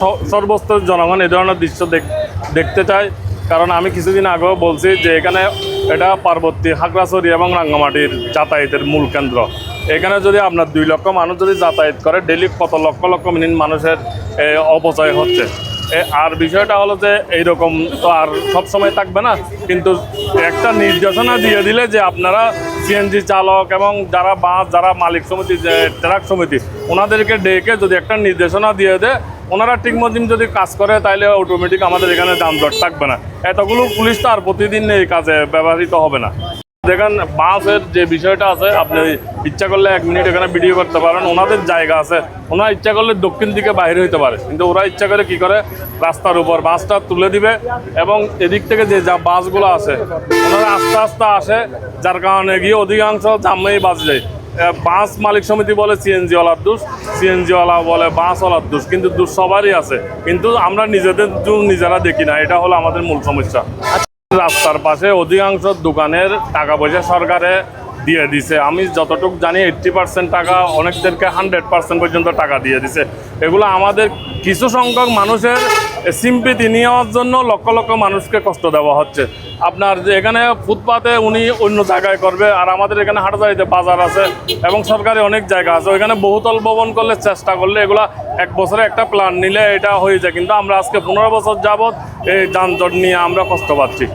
স- সর্বস্তরের জনগণ এই ধরনের দৃশ্য দেখ- দেখতে চায়। কারণ আমি কিছুদিন আগেও বলছি যে এখানে এটা পার্বতী খাগড়াছড়ি এবং রাঙ্গামাটির যাতায়াতের মূল কেন্দ্র। এখানে যদি আপনার দুই লক্ষ মানুষ যদি যাতায়াত করে ডেলি কত লক্ষ লক্ষ মিনিট মানুষের এ, অপচয় হচ্ছে। এ, আর বিষয়টা হলো যে এইরকম তো আর সব সময় থাকবে না। কিন্তু একটা নির্দেশনা দিয়ে দিলে যে আপনারা সিএনজি চালক এবং যারা বাস, যারা মালিক সমিতি ট্রাক সমিতি, ওনাদেরকে ডেকে যদি একটা নির্দেশনা দিয়ে দেয়, ওনারা ঠিক মতন যদি কাজ করে তাহলে অটোমেটিক আমাদের এখানে যানজট থাকবে না। এতগুলো পুলিশ তো আর প্রতিদিন এই কাজে ব্যবহৃত হবে না। দেখেন, বাসের যে বিষয়টা আছে, আপনি ইচ্ছা করলে এক মিনিট এখানে ভিডিও করতে পারেন। ওনাদের জায়গা আছে। ওনারা ইচ্ছা করলে দক্ষিণ দিকে বাইরে হইতে পারে। কিন্তু ওরা ইচ্ছা করে কি করে? রাস্তার উপর বাসটা তুলে দিবে এবং এদিক থেকে যে যা বাসগুলো আছে, ওনারা আস্তে আস্তে আসে, যার কারণে গিয়ে অধিকাংশ জামেই বাস যায়। বাস মালিক সমিতি বলে সিএনজি ওয়ালার দোষ সিএনজি ওয়ালা বলে বাস ওয়ালার দোষ, কিন্তু দোষ সবারই আছে। কিন্তু আমরা নিজেদের নিজেরা দেখি না, এটা হলো আমাদের মূল সমস্যা। রাস্তার পাশে অধিকাংশ দোকানের টাকা পয়সা সরকারে দিয়ে দিছে। আমি যতটুকু জানি এইট্টি পার্সেন্ট টাকা অনেকদেরকে হান্ড্রেড পার্সেন্ট পর্যন্ত টাকা দিয়ে দিছে। এগুলো আমাদের কিছু সংখ্যক মানুষের সিম্পিতি নেওয়ার জন্য লক্ষ লক্ষ মানুষকে কষ্ট দেওয়া হচ্ছে। আপনার যে এখানে ফুটপাতে উনি অন্য জায়গায় করবে, আর আমাদের এখানে হাটজারিতে বাজার আছে এবং সরকারি অনেক জায়গা আছে। ওইখানে বহুতল ভবন করলে চেষ্টা করলে এগুলা এক বছরে একটা প্ল্যান নিলে এটা হয়ে যায়। কিন্তু আমরা আজকে পনেরো বছর যাবৎ এই যানজট নিয়ে আমরা কষ্ট পাচ্ছি।